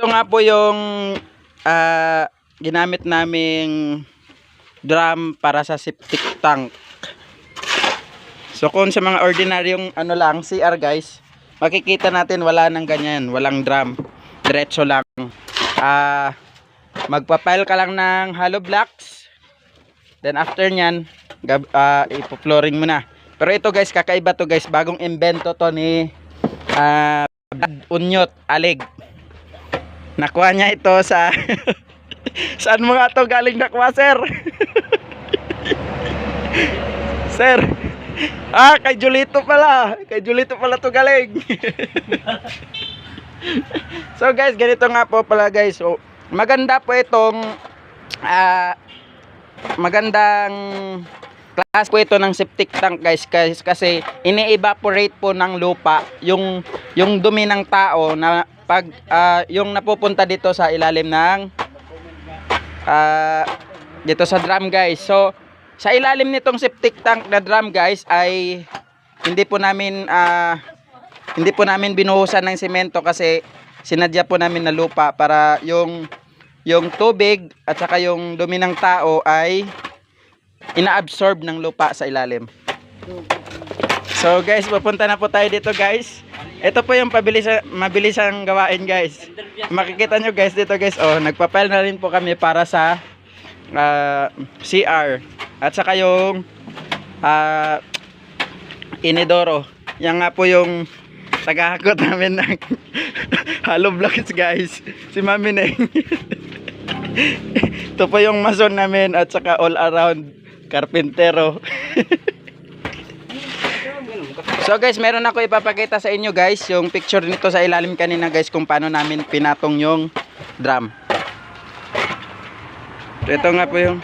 Ito nga po yung ah, ginamit naming drum para sa septic tank. So kung sa mga ordinaryong ano lang, CR guys, makikita natin wala nang ganyan, walang drum. Diretso lang. Ah, magpa-pile ka lang ng hollow blocks. Then after nyan, ah, ipo-flooring mo na. Pero ito guys, kakaiba to guys, bagong invento to ni Brad Unyot Alig. Nakuha niya ito sa Saan mo nga to galing nakuha, sir? sir. Ah, kay Julito pala. Kay Julito pala to galing. so guys, ganito nga po pala guys. So, maganda po itong ah magandang class po ito ng septic tank guys guys kasi ini-evaporate po ng lupa yung yung dumi ng tao na pag ah, yung napupunta dito sa ilalim ng ah, dito sa drum guys so sa ilalim nitong septic tank na drum guys ay hindi po namin ah, hindi po namin binuhusan ng semento kasi sinadya po namin na lupa para yung yung tubig at saka yung dumi ng tao ay ina-absorb ng lupa sa ilalim. So guys, pupunta na po tayo dito guys. Ito po yung pabilis mabilisang gawain guys. Makikita nyo guys dito guys, oh, nagpapile na rin po kami para sa ah, CR. At saka yung ah, inidoro. Yan nga po yung tagahakot namin ng hollow blocks guys. Si Mami Neng. Ito po yung mason namin at saka all around carpentero. so guys, meron ako ipapakita sa inyo guys, yung picture nito sa ilalim kanina guys kung paano namin pinatong yung drum. Ito nga po yung